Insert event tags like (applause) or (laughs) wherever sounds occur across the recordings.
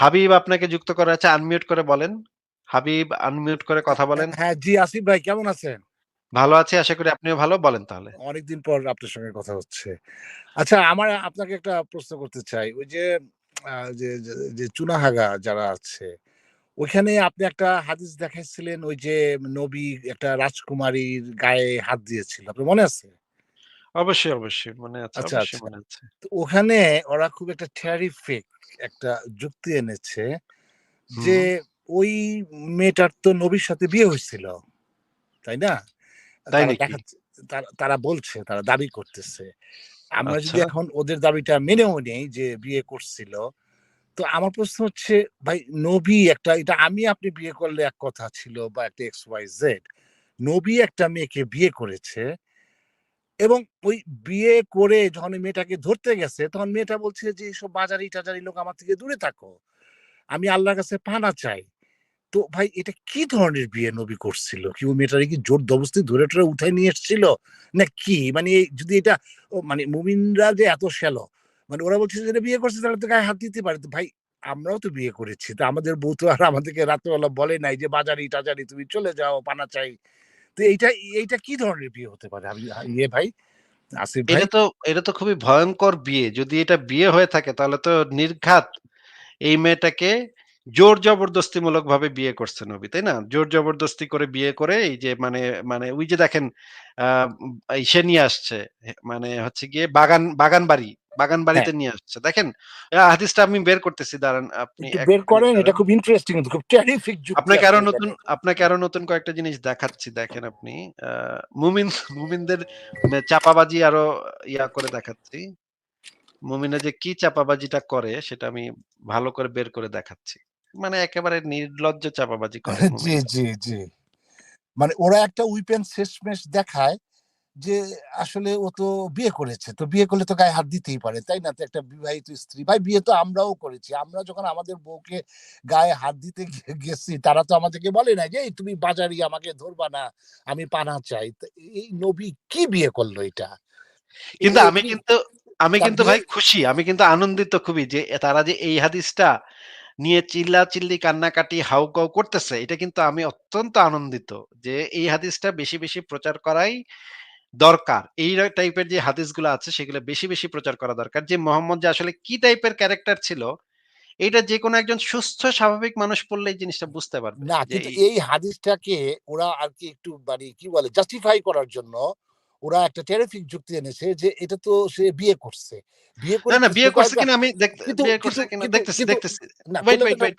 হাবিব আপনাকে যুক্ত করা আছে। আনমিউট করে বলেন। হাবিব আনমিউট করে কথা বলেন। হ্যাঁ, জি আসিফ ভাই কেমন আছেন? ভালো আছি। আশা করি আপনিও ভালো। বলেন তাহলে। অনেকদিন পর আপনার সঙ্গে কথা হচ্ছে। আচ্ছা আমার আপনাকে একটা প্রশ্ন করতে চাই। ওই যে যে যে যে চুনাহাগা যারা আছে, ওইখানে আপনি একটা হাদিস দেখাইছিলেন ওই যে নবী একটা রাজকুমারীর গায়ে হাত দিয়েছিল। আপনার মনে আছে? অবশ্যই, অবশ্যই মনে আছে, আচ্ছা, অবশ্যই আচ্ছা। মনে আছে। তো ওখানে ওরা খুব একটা terrific একটা যুক্তি এনেছে যে হুম। ওই মেয়েটার তো নবীর সাথে বিয়ে হইছিল। তাই না? তাই তারা নাকি? দেখাচ্ছে তারা তারা বলছে, তারা দাবি করতেছে। আমরা যদি আচ্ছা। এখন ওদের দাবিটা মেনেও নেই যে বিয়ে করছিল, তো আমার প্রশ্ন হচ্ছে ভাই নবী একটা এটা আমি আপনি বিয়ে করলে এক কথা ছিল বা একটা এক্স ওয়াই জেড নবী একটা মেয়েকে বিয়ে করেছে এবং ওই বিয়ে করে যখন মেয়েটাকে ধরতে গেছে তখন মেয়েটা বলছে যে, "এসব বাজারি-টাজারি লোক আমার থেকে দূরে থাকো। আমি আল্লাহর কাছে পানা চাই।" তো ভাই এটা কি ধরনের বিয়ে নবী করছিল? কি ওই মেয়েটারে কি জোর দবস্তি ধরে-টরে উঠায় নিয়ে এসছিল? না কি? মানে যদি এটা ও মানে মুমিনরা যে এত শ্যালো, মানে ওরা বলছে যেটা বিয়ে করছে তাহলে তো গায়ে হাত দিতে পারে।" তো ভাই আমরাও তো বিয়ে করেছি। তো আমাদের বউ তো আর আমাদেরকে রাত্রেবেলা বলে নাই যে, "বাজারি-টাজারি তুমি চলে যাও, পানা চাই।" তো এইটা এইটা কি ধরনের বিয়ে হতে পারে? আমি ইয়ে ভাই, আসিফ ভাই? এটা তো এটা তো খুবই ভয়ংকর বিয়ে। যদি এটা বিয়ে হয়ে থাকে তাহলে তো নির্ঘাত এই মেয়েটাকে জোর জবরদস্তিমূলকভাবে বিয়ে করছে নবী, তাই না? জোর জবরদস্তি করে বিয়ে করে এই যে মানে মানে ওই যে দেখেন আ উম ইসে নিয়ে আসছে মানে হচ্ছে গিয়ে বাগান বাগানবাড়ি, হ্যাঁ। বাগানবাড়িতে নিয়ে আসছে। দেখেন হাদিসটা আমি বের করতেছি দাঁড়ান আপনি বের করেন। এটা খুব ইন্টারেস্টিং খুব যুক্তি আপনাকে আরও নতুন আপনাকে আরও নতুন কয়েকটা জিনিস দেখাচ্ছি দেখেন আপনি। মুমিন মুমিনদের চাপাবাজি আরও ইয়া করে দেখাচ্ছি। মুমিনরা যে কি চাপাবাজিটা করে সেটা আমি ভালো করে বের করে দেখাচ্ছি। মানে একেবারে নির্লজ্জ চাপাবাজি করে (laughs) জি, জি, জি। মানে ওরা একটা weapon শেষমেশ দেখায় যে আসলে ও তো বিয়ে করেছে। তো বিয়ে করলে তো গায়ে হাত দিতেই পারে। তাই না? তো একটা বিবাহিত স্ত্রী। ভাই বিয়ে তো আমরাও করেছি। আমরা যখন আমাদের বউকে গায়ে হাত দিতে গেছি তারা তো আমাদেরকে বলে নাই যে, তুমি বাজারি আমাকে ধরবা না। আমি পানা চাই।" এই নবী কি বিয়ে করল এটা? কিন্তু আমি কিন্তু আমি কিন্তু ভাই খুশি। আমি কিন্তু আনন্দিত খুবই যে তারা যে এই হাদিসটা নিয়ে চিল্লা চিল্লি কান্নাকাটি হাউকাউ করতেছে এটা কিন্তু আমি অত্যন্ত আনন্দিত। যে এই হাদিসটা বেশি, বেশি প্রচার করাই দরকার। এই টাইপের যে হাদিসগুলো আছে সেগুলো বেশি, বেশি প্রচার করা দরকার। যে মোহাম্মদ যে আসলে কি টাইপের ক্যারেক্টার ছিল, এইটা যেকোনো একজন সুস্থ স্বাভাবিক মানুষ পড়লে এই জিনিসটা বুঝতে পারবে। না কিন্তু এই হাদিসটাকে ওরা আরকি একটু মানে কি বলে জাস্টিফাই করার জন্য ওরা একটা terrific যুক্তি এনেছে যে এটা তো সে বিয়ে করছে। বিয়ে না, করে না কিছু বিয়ে করছে কিনা আমি দেখতে বিয়ে করছে কিনা দেখতেছি, দেখতেছি। Wait, wait, wait,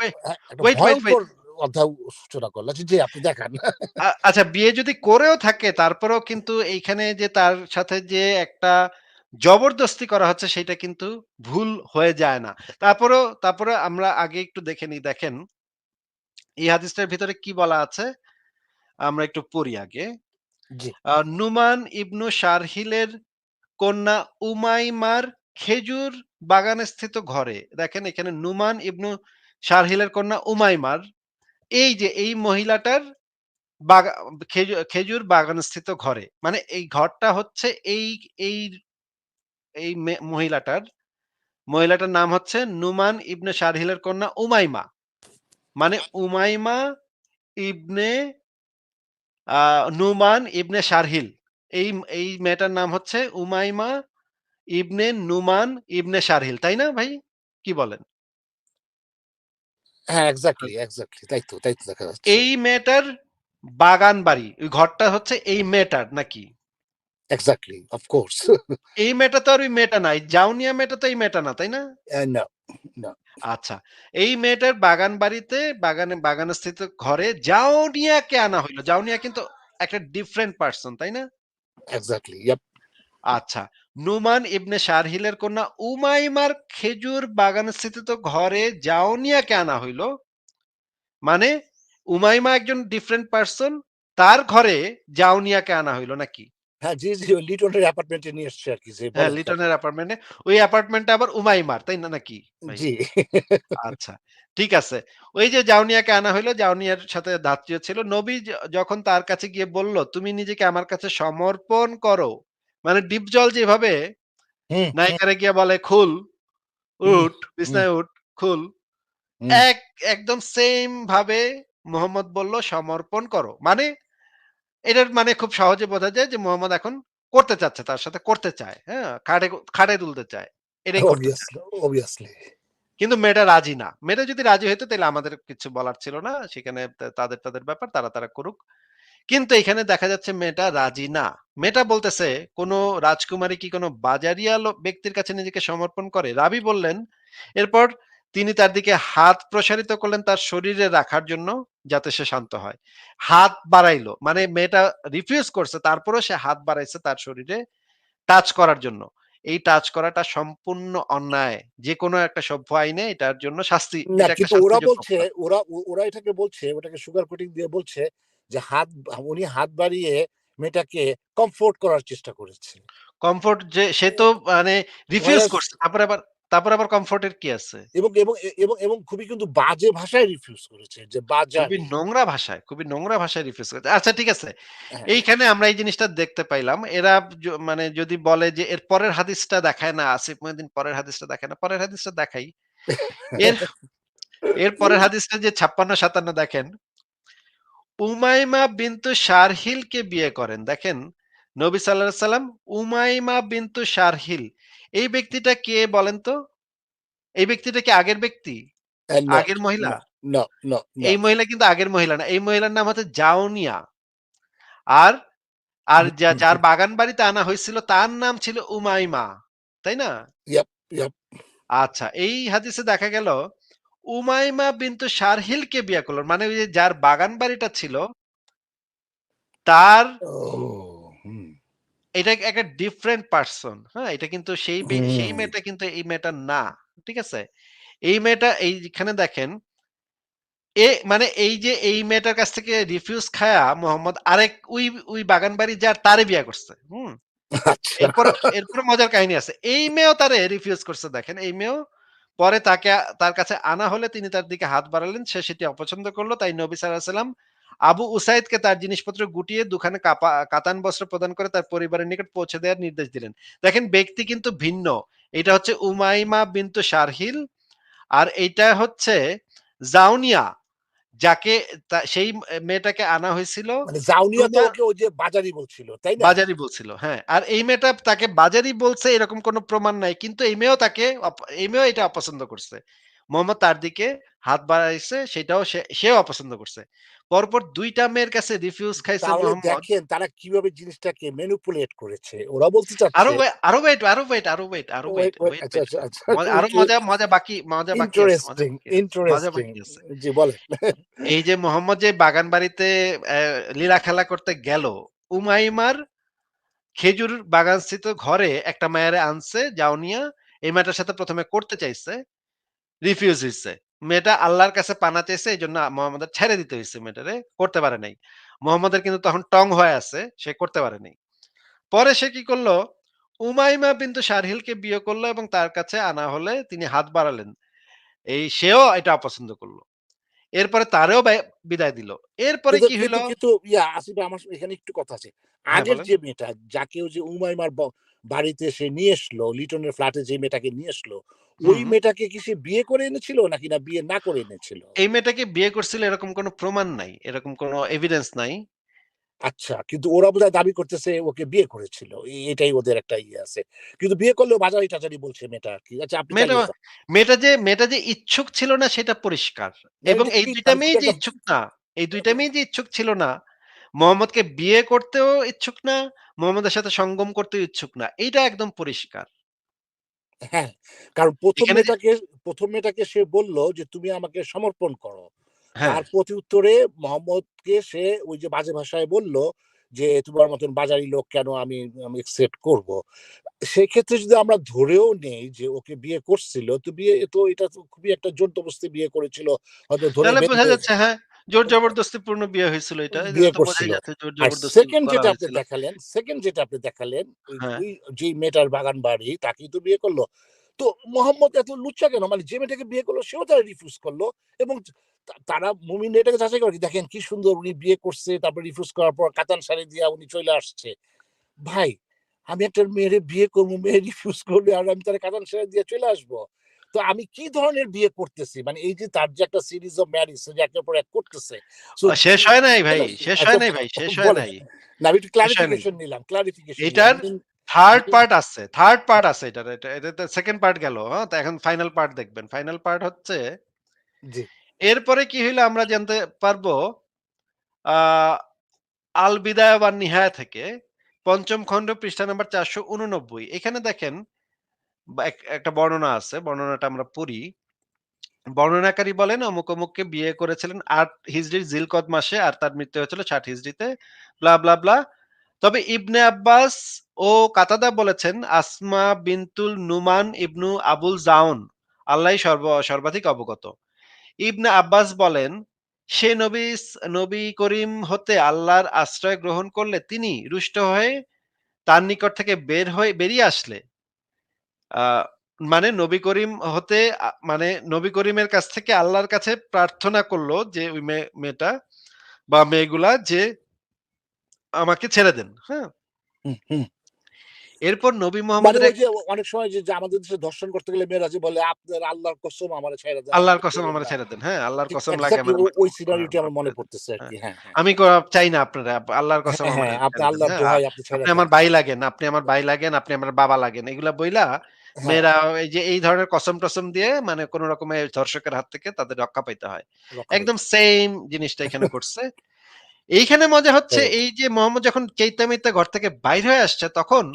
wait, wait, wait, অধ্যায় সূচনা করল। আচ্ছা জি আপনি দেখান। আচ্ছা বিয়ে যদি করেও থাকে তারপরেও কিন্তু এইখানে যে তার সাথে যে একটা জবরদস্তি করা হচ্ছে সেইটা কিন্তু ভুল হয়ে যায় না। তারপরেও তারপরে আমরা আগে একটু দেখে নিই দেখেন এই হাদিসটার ভিতরে কি বলা আছে? আমরা একটু পড়ি আগে। নুমান ইবনু শারহিলের কন্যা উমাইমার খেজুর বাগানে স্থিত ঘরে। দেখেন এখানে নুমান ইবনু শারহিলের কন্যা উমাইমার এই যে এই মহিলাটার খেজুর বাগানস্থিত ঘরে। মানে এই ঘরটা হচ্ছে এই এই এই মহিলাটার, মহিলাটার নাম হচ্ছে নুমান ইবনে শারহিলের কন্যা উমাইমা। মানে উমাইমা ইবনে নুমান ইবনে শারহিল। এই এই মেয়েটার নাম হচ্ছে উমাইমা ইবনে নুমান ইবনে শারহিল। তাই না ভাই? কি বলেন? হ্যাঁ, আ এক্সাক্টলি, এক্সাক্টলি। তাই তো, তাই তো দেখা যাচ্ছে। এই মেয়েটার বাগান বাড়ি। ওই ঘরটা হচ্ছে এই মেয়েটার নাকি? Exactly, of course. এই মেয়েটা তো আর ওই মেয়েটা না। এই জাউনিয়া মেয়েটা তো এই মেয়েটা না, তাই না? No, no. আচ্ছা। এই মেয়েটার বাগান বাড়িতে বাগানে বাগানস্থিত ঘরে জাউনিয়াকে আনা হইল। জাউনিয়া কিন্তু একটা ডিফারেন্ট পার্সন তাই না? Exactly, yup. আচ্ছা। নুমান ইবনে শারহিলের কন্যা উমাইমার খেজুর বাগান বাগানস্থিত ঘরে জাউনিয়াকে আনা হইল। মানে উমাইমা একজন ডিফারেন্ট পারসন, তার ঘরে জাউনিয়াকে আনা হইল নাকি? হ্যাঁ, জি, জি, লিটনের অ্যাপার্টমেন্টে নিয়ে এসছে আরকি যে হ্যাঁ। লিটনের অ্যাপার্টমেন্টে। ওই অ্যাপার্টমেন্টটা আবার উমাইমার, তাই না নাকি জি। আচ্ছা, ঠিক আছে। ওই যে জাউনিয়াকে আনা হইল, জাউনিয়ার সাথে ধাত্রীয় ছিল। নবী যখন তার কাছে গিয়ে বলল, "তুমি নিজেকে আমার কাছে সমর্পণ করো।" মানে ডিপজল যেভাবে হুম, হুম। নায়িকারে গিয়ে বলে, "খুল, উঠ। বিছানায় উঠ, খুল।" এক একদম সেম ভাবে মোহাম্মদ বলল সমর্পণ করো। মানে এটার মানে খুব সহজে বোঝা যায় যে মোহাম্মদ এখন করতে চাচ্ছে, তার সাথে করতে চায়। হ্যাঁ? খাটে খাটায় তুলতে চায়। এটাই obviously. কিন্তু মেয়েটা রাজি না। মেয়েটা যদি রাজি হইতো তাহলে আমাদের কিছু বলার ছিল না। সেখানে তাদের তাদের ব্যাপার তারা, তারা করুক। কিন্তু এখানে দেখা যাচ্ছে মেয়েটা রাজি না। মেয়েটা বলতেছে, "কোন রাজকুমারী কি কোন বাজারিয়া ব্যক্তির কাছে নিজেকে সমর্পণ করে?" রাবী বললেন, এরপর তিনি তার দিকে হাত প্রসারিত করলেন তার শরীরে রাখার জন্য, যাতে সে শান্ত হয়। হাত বাড়াইলো। মানে মেয়েটা রিফিউজ করছে, তারপরেও সে হাত বাড়াইছে তার শরীরে টাচ করার জন্য। এই টাচ করাটা সম্পূর্ণ অন্যায়। যেকোনো একটা সভ্য আইনে এটার জন্য শাস্তি ওরা বলছে ওরা ওরা এটাকে বলছে ওটাকে সুগার কোটিং দিয়ে বলছে যে হাত উনি হাত বাড়িয়ে মেয়েটাকে কমফোর্ট করার চেষ্টা করেছে। কমফোর্ট যে সে তো মানে রিফিউজ করছে। তারপরে আবার তারপরে আবার কমফোর্ট এর কি আছে? এবং এবং এবং এবং খুবই কিন্তু বাজে ভাষায় রিফিউজ করেছে যে বাজে খুবই নোংরা ভাষায়, খুবই নোংরা ভাষায় রিফিউজ করেছে। আচ্ছা ঠিক আছে। হ্যাঁ। এইখানে আমরা এই জিনিসটা দেখতে পাইলাম। এরা মানে যদি বলে যে এর পরের হাদিসটা দেখায় না, আসিফ মহিউদ্দিন পরের হাদিসটা দেখায় না। পরের হাদিসটা দেখাই। এর এর পরের (laughs) হাদিসটা যে ৫৬-৫৭ দেখেন। উমাইমা বিনতু শারহিলকে বিয়ে করেন। দেখেন নবী আলাইহি সাল্লাম উমাইমা বিনতু শারহিল। এই ব্যক্তিটা কে বলেন তো? এই ব্যক্তিটা কি আগের ব্যক্তি? আগের মহিলা? এই মহিলা কিন্তু আগের মহিলা না। এই মহিলার নাম হচ্ছে জাউনিয়া। আর আর যার বাগান বাড়িতে আনা হয়েছিল তার নাম ছিল উমাইমা। তাই না? আচ্ছা এই হাদিসে দেখা গেল উমাইমা বিনতু শারহিলকে বিয়ে করল। মানে ওই যে যার বাগান বাড়িটা ছিল তার এটা একটা ডিফারেন্ট পারসন। হ্যাঁ? এটা কিন্তু সেই সেই মেয়েটা কিন্তু এই মেয়েটা না। ঠিক আছে? এই মেয়েটা এইখানে দেখেন এ মানে এই যে এই মেয়েটার কাছ থেকে রিফিউজ খায়া মোহাম্মদ আরেক ওই ওই বাগান বাড়ি যার তারে বিয়ে করছে। হুম? আচ্ছা। এরপরে এরপরে মজার কাহিনী আছে। এই মেয়েও তারে রিফিউজ করছে দেখেন। এই মেয়েও পরে তাকে, তার কাছে আনা হলে তিনি তার দিকে হাত বাড়ালেন। সে সেটি অপছন্দ করল তাই নবী আলাইহি সাল্লাম আবু উসাইদকে তার জিনিসপত্র গুটিয়ে দুখানে কাতান বস্ত্র প্রদান করে তার পরিবারের নিকট পৌঁছে দেওয়ার নির্দেশ দিলেন। দেখেন, ব্যক্তি কিন্তু ভিন্ন। এটা হচ্ছে উমাইমা বিন্তু শারহিল, আর এইটা হচ্ছে জাউনিয়া যাকে সেই মেয়েটাকে আনা হয়েছিল মানে ওই যে বাজারি বলছিল, তাই না? বাজারি বলছিল। হ্যাঁ। আর এই মেয়েটা তাকে বাজারি বলছে এরকম কোন প্রমাণ নাই। কিন্তু এই মেয়েও তাকে এই মেয়েও এটা অপছন্দ করছে। মোহাম্মদ তার দিকে হাত বাড়াইছে সেটাও সেও অপছন্দ করছে। পরপর ২ টা মেয়ের কাছে রিফিউজ খাইছে দেখেন তারা কীভাবে জিনিসটাকে ম্যানিপুলেট করেছে। ওরা বলতে চাচ্ছে ওয়ে আরও ওয়েট, আরও ওয়েট, আরও ওয়েট, আরও ওয়েট, আচ্ছা। আচ্ছা, আচ্ছা। আরও মজা মজা বাকি মজা বাকি ইন্টারেস্টিং, ইন্টারেস্টিং। জি বলেন। এই যে মোহাম্মদ যে বাগান বাড়িতে লীলা খেলা করতে গেল, উমাইমার খেজুর বাগানস্থিত ঘরে একটা মেয়েরে আনছে জাউনিয়া। এই মেয়েটার সাথে প্রথমে করতে চাইছে। রিফিউজ হইছে। মেয়েটা আল্লাহর কাছে পানা চাইছে এজন্য মোহাম্মদের ছেড়ে দিতে হইছে মেয়েটারে। করতে পারে নাই। মোহাম্মদের কিন্তু তখন টং হয়ে আছে। সে করতে পারে নাই। পরে সে কি করল? উমাইমা বিনতু শারহিলকে বিয়ে করল এবং তার কাছে আনা হলে তিনি হাত বাড়ালেন। এই সেও এটা অপছন্দ করল এরপরে তারেও বিদায় দিল। এরপরে কি হইল? কিন্তু ইয়া আসিফ আমার এখানে একটু কথা আছে। হ্যাঁ, আগের যে মেয়েটা যাকে ওই যে উমাইমার বাড়িতে সে নিয়ে এসলো, লিটনের ফ্ল্যাটে যে মেয়েটাকে নিয়ে আসলো, ওই মেয়েটাকে কি সে বিয়ে করে এনেছিল নাকি না বিয়ে না করে এনেছিল? এই মেয়েটাকে বিয়ে করছিল এরকম কোন প্রমাণ নাই। এরকম কোন এভিডেন্স নাই। আচ্ছা, কিন্তু ওরা বোধহয় দাবি করতেছে ওকে বিয়ে করেছিল। এটাই ওদের একটা ইয়ে আছে। কিন্তু বিয়ে করলেও বাজারি-টাজারি বলছে মেয়েটা আরকি। আচ্ছা আপনি মেয়েটা যে মেয়েটা যে ইচ্ছুক ছিল না সেটা পরিষ্কার। এবং এই ঠিক ২ টা আমি মেয়ে যে ইচ্ছুক না, এই ২ টা মেয়ে যে ইচ্ছুক ছিল না, মোহাম্মদকে বিয়ে করতেও ইচ্ছুক না, মোহাম্মদের সাথে সঙ্গম করতেও ইচ্ছুক না। এইটা একদম পরিষ্কার। হ্যাঁ, কারণ ১ম এখানে মেয়েটাকে ১ম মেয়েটাকে সে বলল যে, "তুমি আমাকে সমর্পণ করো।" হ্যাঁ। তার প্রতি উত্তরে মোহাম্মদকে সে ওই যে বাজে ভাষায় বলল যে, "তোমার মতন বাজারি লোক কেন আমি আমি একসেপ্ট করব?" সেক্ষেত্রে যদি আমরা ধরেও নেই যে ওকে বিয়ে করছিল, তো বিয়ে তো এটা তো খুবই একটা জোর-জবরদস্তি বিয়ে করেছিল। হয়তো ধরে বোঝা যাচ্ছে হ্যাঁ, জোর জবরদস্তিপূর্ণ বিয়ে হয়েছিল এটা। বিয়ে করছিল। যাচ্ছে জোর আর জবরদস্তি 2nd করা যেটা আপনি দেখালেন 2nd যেটা আপনি দেখালেন, যেই মেয়েটার বাগান বাড়ি তাকেই তো বিয়ে করল। তো মোহাম্মদ এত লুচ্চা কেন? মানে যে মেয়েটাকে বিয়ে করল সেও তারা রিফিউজ করল এবং তারা মুমিন এটাকে যাচাই করে দেখেন কি সুন্দর উনি বিয়ে করছে, তারপর রিফিউজ করার পর কাতান শাড়ি দিয়া উনি চলে আসছে। ভাই, আমি একটা মেয়েরে বিয়ে করব মেয়ে রিফিউজ করলে আর আমি তারে কাতান শাড়ি দিয়ে চলে আসব। তো আমি কি ধরনের বিয়ে করতেছি মানে এই যে তার যে একটা সিরিজ অফ ম্যারেজ যে একের পর এক করতেছে শেষ হয় নাই ভাই, শেষ হয় নাই ভাই, শেষ হয় নাই। না আমি একটু ক্লারিফিকেশন নিলাম ক্লারিফিকেশন এটার থার্ড পার্ট আছে। থার্ড পার্ট আছে এটার। এটা এটাতে সেকেন্ড পার্ট গেল। হ্যাঁ? তো এখন ফাইনাল পার্ট দেখবেন। ফাইনাল পার্ট হচ্ছে জি এরপরে কি হইল আমরা জানতে পারব আ আল বিদায়া ওয়ান নিহায়া থেকে পঞ্চম খণ্ড পৃষ্ঠা নাম্বার ৪৮৯ এখানে দেখেন বা একটা বর্ণনা আছে। বর্ণনাটা আমরা পড়ি। বর্ণনাকারী বলেন অমুক, অমুককে বিয়ে করেছিলেন আট হিজরির জিলকদ মাসে আর তার মৃত্যু হয়েছিল ৬০ হিজরিতে। Blah, blah, blah. তবে ইবনে আব্বাস ও কাতাদা বলেছেন আসমা বিনতুল নুমান ইবনু আবুল জাউন আল্লাহ সর্ব সর্বাধিক অবগত। ইবনে আব্বাস বলেন সে নবী নবী করিম হতে আল্লাহর আশ্রয় গ্রহণ করলে তিনি রুষ্ট হয়ে তার নিকট থেকে বের হয়ে বেরিয়ে আসলে মানে নবী করিম হতে মানে নবী করিমের কাছ থেকে আল্লাহর কাছে প্রার্থনা করল যে ওই মেয়েটা বা মেয়েগুলা যে আমাকে ছেড়ে দেন। হ্যাঁ? এরপর নবী যে অনেক সময় যে আমাদের দেশে দর্শন করতে গেলে মেয়েরা যে বলে আপনার আল্লাহর কসম আমারে ছাইড়া দেন। আল্লাহর কসম ছেড়ে আমারে দেন। ছেড়ে দেন। হ্যাঁ, আল্লাহর কসম লাগে আমার ওই সিনারিওটি আমার মনে পড়তেছে হ্যাঁ। আরকি। হ্যাঁ, হ্যাঁ। আমি ক চাই না আপনারা। আল্লাহর কসম হ্যাঁ, আমারে হ্যাঁ, আপনি আল্লাহর হ্যাঁ, দোহাই আপনি ছেড়ে দেন। আমার ভাই লাগেন, আপনি আমার ভাই লাগেন, আপনি আমার বাবা লাগেন। এগুলা বইলা হ্যাঁ। মেয়েরা এই যে এই ধরনের কসম-টসম দিয়ে মানে কোন রকমে ধর্ষকের হাত থেকে তাদের রক্ষা পাইতে হয়। একদম সেইম জিনিসটা এখানে ঘটছে। এইখানে মজা হচ্ছে হ্যাঁ। এই যে মোহাম্মদ যখন কেইতা-মেইতা ঘর থেকে বাইর হয়ে আসছে তখন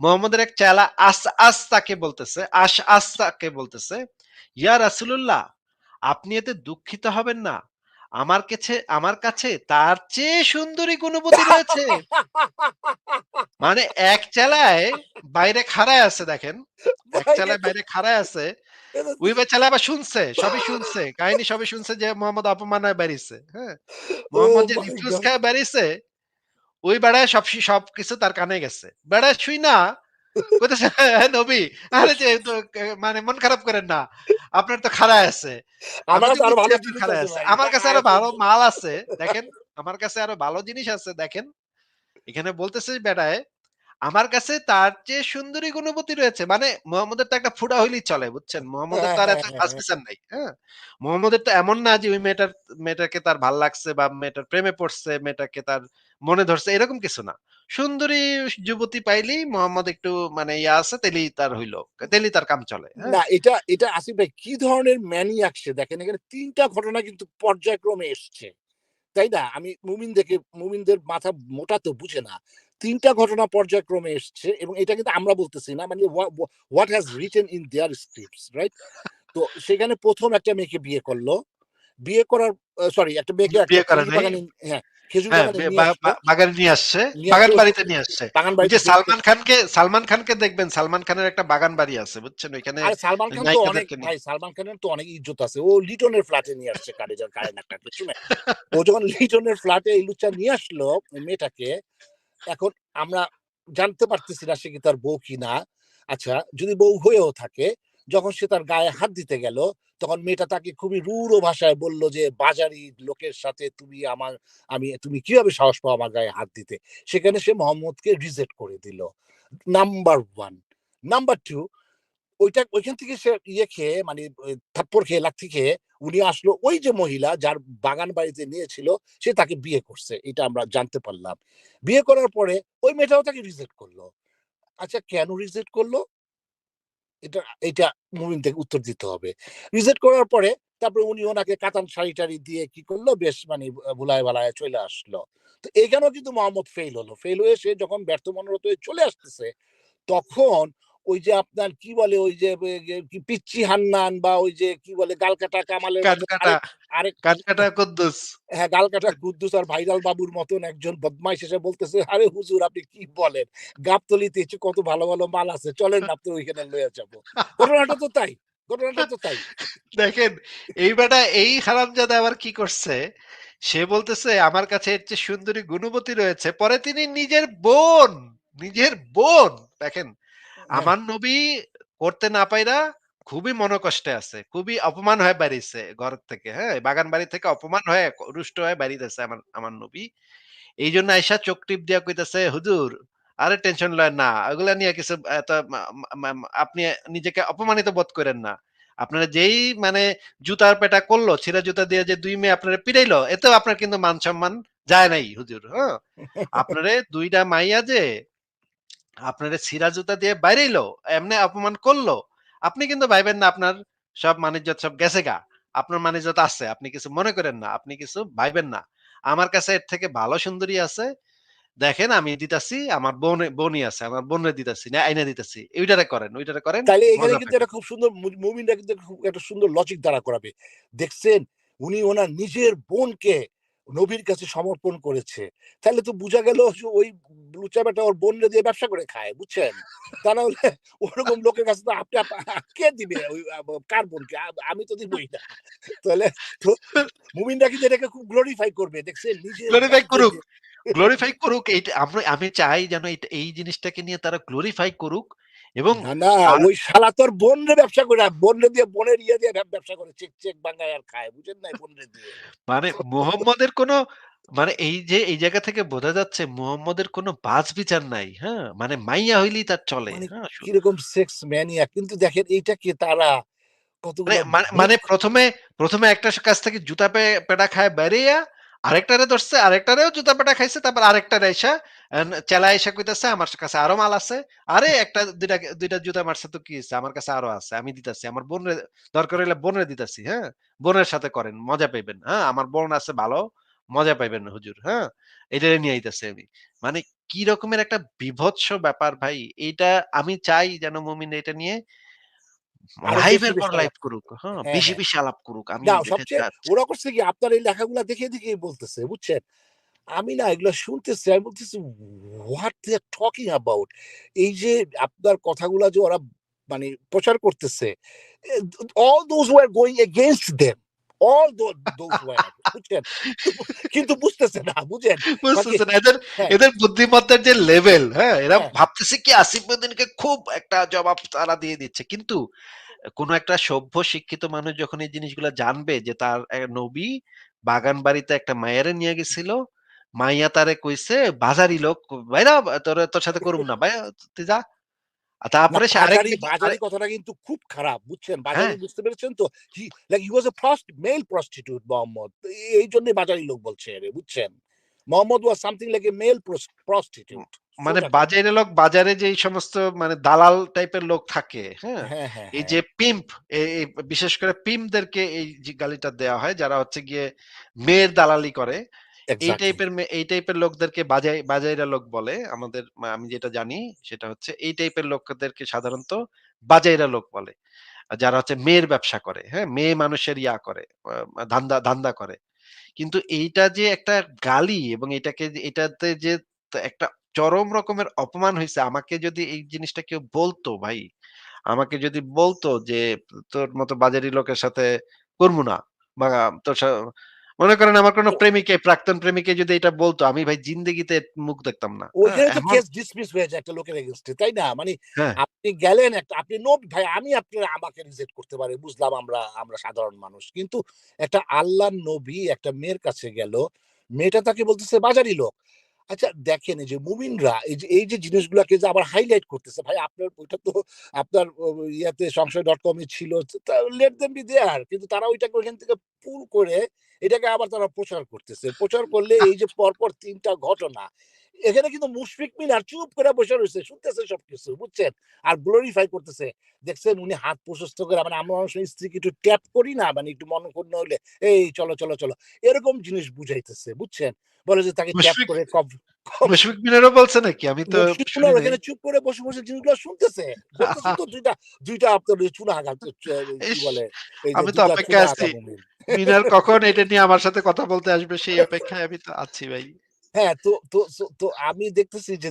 মোহাম্মদের এক চেলা আস আস তাকে বলতেছে, আস আস তাকে বলতেছে, "ইয়া রাসূলুল্লাহ আপনি এতে দুঃখিত হবেন না। আমার কাছে আমার কাছে তার চেয়ে সুন্দরী গুণবতী রয়েছে।" মানে এক চেলায় বাইরে খাড়ায় আছে দেখেন। এক চেলায় বাইরে খাড়ায় আছে। ওই বেচারা আবার শুনছে, সবই শুনছে। কাহিনী সবই শুনছে যে মোহাম্মদ অপমান হয়ে বেরিয়েছে। হ্যাঁ? মোহাম্মদ যে Oh রিফিউজ খায় বেরিয়েছে, ওই বেড়ায় সব সবকিছু তার কানে গেছে। বেড়ায় শুই না "হ্যাঁ নবী, আরে যে মানে মন খারাপ করেন না। আপনার তো খাড়ায় আছে। আমার কাছে আরও ভালো আপনার জিনিস আছে আছে। আমার কাছে আরও ভালো মাল আছে। দেখেন, আমার কাছে আরও ভালো জিনিস আছে দেখেন। এখানে বলতেছে বেটায় আমার কাছে তার চেয়ে সুন্দরী গুণবতী রয়েছে। মানে মোহাম্মদের তো একটা ফুটা হইলেই চলে বুঝছেন? মোহাম্মদের তার আর এত হ্যাঁ, হ্যাঁ, নাই। হ্যাঁ? মোহাম্মদের তো এমন না যে ওই মেয়েটার মেয়েটাকে তার ভালো লাগছে বা মেয়েটার প্রেমে পড়ছে, মেয়েটাকে তার মনে ধরছে এরকম কিছু না। সুন্দরী যুবতী পাইলেই মোহাম্মদ একটু মানে ইয়া আছে তেলেই তার হইল। তেলেই তার কাম চলে। হ্যাঁ? না এটা এটা আসিফ ভাই কি ধরনের ম্যানিয়াক সে দেখেন এখানে তিনটা ঘটনা কিন্তু পর্যায়ক্রমে এসছে তাই না আমি মুমিন দেখে মুমিনদের মাথা মোটা তো বুঝে না তিনটা ঘটনা পর্যায়ক্রমে এসছে এবং এটা কিন্তু আমরা বলতেছি না মানে what has written in their scripts right তো সেখানে প্রথম একটা মেয়েকে বিয়ে করল বিয়ে করার সরি একটা মেয়েকে হ্যাঁ খেজুর হ্যাঁ, বাগানে নিয়ে আসছে। বাগান বাড়িতে নিয়ে আসছে। যে সালমান খানকে সালমান খানকে দেখবেন সালমান খানের একটা বাগান বাড়ি আছে বুঝছেন? ওইখানে সালমান খান তো অনেক ভাই সালমান খানের তো অনেক ইজ্জত আছে। ও লিটনের ফ্ল্যাটে নিয়ে আসছে না (laughs) ও যখন লিটনের ফ্ল্যাটে এই নিয়ে আসলো মেয়েটাকে এখন আমরা জানতে পারতেছি না সে কি তার বউ কি না। আচ্ছা যদি বউ হয়েও থাকে যখন সে তার গায়ে হাত দিতে গেল, তখন মেয়েটা তাকে খুবই রূঢ় ভাষায় বলল যে, বাজারি লোকের সাথে তুমি আমার, আমি, তুমি কীভাবে সাহস পাও আমার গায়ে হাত দিতে? সেখানে সে মোহাম্মদকে রিজেক্ট করে দিল। Number one. নাম্বার টু, ওইটা, ওইখান থেকে সে ইয়ে খেয়ে মানে থাপ্পড় খেয়ে, লাথি খেয়ে, উনি আসলো ওই যে মহিলা যার বাগান বাড়িতে নিয়েছিল, সে তাকে বিয়ে করছে। এটা আমরা জানতে পারলাম। বিয়ে করার পরে ওই মেয়েটাও তাকে রিজেক্ট করল। আচ্ছা কেন রিজেক্ট করল? এটা এটা মুমিন থেকে উত্তর দিতে হবে। রিজেক্ট করার পরে তারপরে উনি ওনাকে কাতান শাড়ি টাড়ি দিয়ে কি করল? বেশ মানে ভুলায় ভালায় চলে আসলো। তো এখানেও কিন্তু মোহাম্মদ ফেল হলো। ফেল হয়ে সে যখন ব্যর্থ মনোরত হয়ে চলে আসতেছে, তখন ওই যে আপনার কি বলে ওই যে কি পিচ্ছি হান্নান বা ওই যে কি বলে গালকাটা কামালের আরেক- আরেক কুদ্দুস। হ্যাঁ গালকাটা কুদ্দুস আর ভাইরাল বাবুর মতন একজন বদমাইশ এসে বলতেছে আরে হুজুর আপনি কি বলেন? গাবতলিতে এসে কত ভালো ভালো মাল আছে চলেন (laughs) আপনি ওইখানে লয়ে যাব। ঘটনাটা তো তাই ঘটনাটা তো তাই। দেখেন এই বেটা এই হারামজাদা আবার কি করছে? সে বলতেছে আমার কাছে এর চেয়ে সুন্দরী গুণবতী রয়েছে। পরে তিনি নিজের বোন নিজের বোন দেখেন আমার নবী করতে না পাইরা খুবই মনোকষ্টে আছে, খুবই অপমান হয়ে বেরিয়েছে ঘর থেকে হ্যাঁ বাগান বাড়ি থেকে অপমান হয়ে, রুষ্ট হয়ে বেরিয়েছে আমার আমার নবী। এই জন্য আইসা চোখ টিপ দিয়া কইতেছে, হুজুর, আরে টেনশন লয় না ওগুলা নিয়ে কিছু এত আপনি নিজেকে অপমানিত বোধ করেন না। আপনারা যেই মানে জুতার পেটা করল, ছিঁড়া জুতা দিয়ে যে দুই মেয়ে আপনারা পিটাইলো, এতেও আপনার কিন্তু মান সম্মান যায় নাই, হুজুর হ্যাঁ। আপনারে দুইটা মাইয়া যে আপনারে ছিঁড়া জুতা দিয়ে বাইরেইলো এমনি অপমান করল। আপনি কিন্তু ভাইবেন না আপনার সব মানিজ্যত সব গেছে গা। আপনার মানিজ্যত আছে আপনি কিছু মনে করেন না আপনি কিছু ভাইবেন না। আমার কাছে এর থেকে ভালো সুন্দরী আছে। দেখেন আমি দিতাছি আমার বোন বোনই আছে আমার বোনের দিতাছি না আইনা দিতাছি। ওইটারে করেন ওইটারে করেন তাহলে এখানে কিন্তু একটা খুব সুন্দর মুমিনরা কিন্তু একটা খুব একটা সুন্দর লজিক দাঁড়া করাবে। দেখছেন উনি ওনার নিজের বোনকে নবীর কাছে সমর্পণ করেছে। তাহলে তো বোঝা গেল ওই লুচা বেটা ওর বোনরে দিয়ে ব্যবসা করে খায় বুঝছেন? তা না হলে ওরকম লোকের কাছে তো আপনি কে দিবে ওই কার বোনকে? আমি তো দিবই না। তাহলে তো মুমিনরা কিন্তু এটাকে খুব গ্লোরিফাই করবে। দেখছেন? Glorify বোনকে করুক। গ্লোরিফাই করুক আমরা আমি চাই যেন এই জিনিসটাকে নিয়ে তারা গ্লোরিফাই করুক। এবং না ওই শালা তোর বোনরে ব্যবসা করে বোনরে দিয়ে বোনের ইয়ে দিয়ে ব্যবসা করে চেক চেক বাঙ্গায় আর খায় বুঝেন নাই বোনরে দিয়ে। মানে মোহাম্মদের কোনো মানে এই যে এই জায়গা থেকে বোঝা যাচ্ছে মোহাম্মদের কোনো বাজ বিচার নাই হ্যাঁ? মানে মাইয়া হইলেই তার চলে মানে হ্যাঁ কীরকম সেক্স ম্যানিয়া কিন্তু দেখেন এইটাকে তারা মানে মানে- মানে প্রথমে প্রথমে একটা কাছ থেকে জুতা পেটা খায় বেরিয়ে আরেকটারে ধরছে আরেকটারেও জুতা পেটা খাইছে তারপর আরেকটা এসে চেলা এসে কইতেছে আমার কাছে আরও মাল আছে। আরে একটা দুইটা দুইটা জুতা মারছে তো কি হইছে? আমার কাছে আরও আছে আমি দিতাছি। আমার বোনের দরকার হইলে বোনের দিতাছি হ্যাঁ? বোনের সাথে করেন মজা পাইবেন হ্যাঁ? আমার বোন আছে ভালো মজা পাইবেন হুজুর হ্যাঁ? এটা নিয়ে আইতাছে আমি। মানে কি রকমের একটা বিভৎস ব্যাপার ভাই এটা আমি চাই যেন মুমিন এটা নিয়ে লাইভের পর লাইভ করুক হ্যাঁ হ্যাঁ, বেশি হ্যাঁ। বেশি আলাপ করুক আমি ওরা করছে কি আপনার এই লেখাগুলা দেখে দেখে বলতেছে বুঝছেন? আমি না এগুলো শুনতেছি আমি বলতেছি what they are talking about এই যে আপনার কথাগুলা যে ওরা মানে প্রচার করতেছে all those were going against them all those were বুঝছেন? কিন্তু বুঝতেছে না বুঝেন? বুঝতেছে না এদের। এদের বুদ্ধিমত্তার যে লেভেল হ্যাঁ এরা হ্যাঁ। ভাবতেছে কি আসিফ উদ্দিনকে খুব একটা জবাব তারা দিয়ে দিচ্ছে। কিন্তু কোন একটা সভ্য শিক্ষিত মানুষ যখন এই জিনিসগুলো জানবে যে তার নবী বাগান বাড়িতে একটা মায়েরে নিয়ে গেছিল মাইয়া তারে কইছে বাজারি লোক ভাইরা তোর তোর সাথে করুম না ভাই তুই যা। তারপরে বাজারি বাজারি কথাটা কিন্তু খুব খারাপ বুঝছেন? বাজারি হ্যাঁ। বুঝতে পেরেছেন তো? He like he was a first male prostitute Mohammad. এই জন্যই বাজারি লোক বলছে রে বুঝছেন? Mohammad was something like a male prostitute মানে বাজারে লোক বাজারে যে সমস্ত মানে দালাল টাইপের লোক থাকে হ্যাঁ? হ্যাঁ হ্যাঁ এই যে পিম্প এই বিশেষ করে পিম্পদেরকে এই যে গালিটা দেওয়া হয় যারা হচ্ছে গিয়ে মেয়ের দালালি করে এই টাইপের এই টাইপের লোকদেরকে বাজাই বাজাইরা লোক বলে। আমাদের আমি যেটা জানি সেটা হচ্ছে এই টাইপের লোকদেরকে সাধারণত বাজাইরা লোক বলে। যারা হচ্ছে মেয়ের ব্যবসা করে হ্যাঁ? মেয়ে মানুষের ইয়া করে ধান্দা ধান্দা করে। কিন্তু এইটা যে একটা গালি এবং এটাকে এটাতে যে একটা চরম রকমের অপমান হয়েছে আমাকে যদি এই জিনিসটা কেউ বলতো ভাই আমাকে যদি বলতো যে তোর মতো বাজারি লোকের সাথে করব না বা তোর মনে করেন আমার কোনো প্রেমিকে প্রাক্তন প্রেমিকে যদি এটা বলতো আমি ভাই জিন্দেগিতে মুখ দেখতাম না। হ্যাঁ, ওইখানে তো কেস ডিসমিস হয়ে যায় একটা লোকের এগেনস্টে তাই না? মানে হ্যাঁ। আপনি গেলেন একটা আপনি নো ভাই আমি আপনার আমাকে রিজেক্ট করতে পারি বুঝলাম আমরা আমরা সাধারণ মানুষ। কিন্তু একটা আল্লাহ নবী একটা মেয়ের কাছে গেল মেয়েটা তাকে বলতেছে বাজারি লোক। আচ্ছা দেখেন এই যে মুমিনরা এই যে এই যে জিনিসগুলোকে যে আবার হাইলাইট করতেছে ভাই আপনার ওইটা তো আপনার ইয়াতে সংশয় ডট কমে ছিল লেট দেম বি দেয়ার কিন্তু তারা ওইটাকে ওইখান থেকে পুল করে এটাকে আবার তারা প্রচার করতেছে। প্রচার করলে এই যে পরপর তিনটা ঘটনা এখানে কিন্তু মুশফিক মিনার চুপ করে বসে রয়েছে শুনতেছে সবকিছু বুঝছেন? আর গ্লোরিফাই করতেছে। দেখছেন উনি হাত প্রশস্ত করে মানে আমরা অনেক সময় স্ত্রীকে একটু ট্যাপ করি না মানে একটু মনক্ষুণ্ণ হইলে এই চলো চলো চলো। এরকম জিনিস বুঝাইতেছে বুঝছেন? বলে যে তাকে ট্যাপ করে কব মুশফিক মিনারও বলছে নাকি? আমি তো। ওখানে চুপ করে বসে বসে জিনিসগুলো শুনতেছে। তো দুইটা দুইটা আপনার চুনা আঘাত কি বলে? আমি তো চুনা আছি। মিনার কখন এটা নিয়ে আমার সাথে কথা বলতে আসবে সেই অপেক্ষায় আমি তো আছি ভাই। হ্যাঁ তো তো তো আমি দেখতেছি যে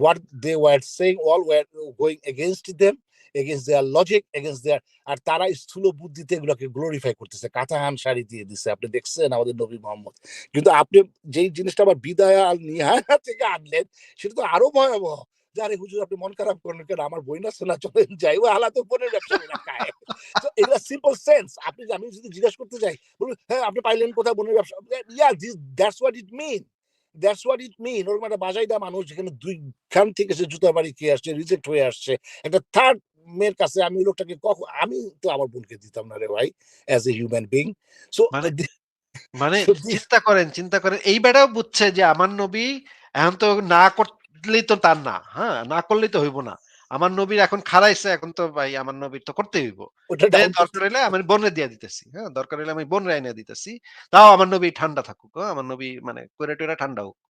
what they were saying all were going against them against their logic against their আর তারা স্থূল বুদ্ধিতে এগুলোকে গ্লোরিফাই করতেছে। কাতাহান শাড়ি দিয়ে দিছে। আপনি দেখছেন আমাদের নবী মোহাম্মদ। কিন্তু আপনি যেই জিনিসটা আবার বিদায় আর নিহায়া থেকে আনলেন, সেটা তো আরও ভয়াবহ। যে আরে হুজুর, আপনি মন খারাপ করেন কেন? আমার বই না শোনা চলেন যাই। ও হালা তো বোনের ব্যবসা খায়। এগুলা সিম্পল সেন্স আপনি আমি যদি জিজ্ঞাসা করতে যাই বলুন হ্যাঁ আপনি পাইলেন কোথায় বোনের ব্যবসা yeah this that's what it mean that's what it mean ওরকম একটা বাজাইদা মানুষ যেখানে থেকে সে জুতা বাড়ি খেয়ে আসছে রিজেক্ট হয়ে আসছে একটা থার্ড মেয়ের কাছে আমি লোকটাকে কখন আমি তো আমার বোনকে দিতাম না রে ভাই as a human being so মানে মানে (laughs) চিন্তা করেন, চিন্তা করেন এই বেটাও বুঝছে যে আমার নবী এখন তো না করলেই তো তার না। হ্যাঁ? না করলেই তো হইব না। আমার নবীর এখন খারাইছে এখন তো ভাই আমার নবীর তো করতে হইব। ওটা যে ডাউন দরকার হইলে আমি বনে দিয়ে দিতেছি। হ্যাঁ? দরকার হইলে আমি বনরে এনে দিতেছি। তাও আমার নবী ঠান্ডা থাকুক। হ্যাঁ? আমার নবী মানে করে টইরা ঠান্ডা হোক।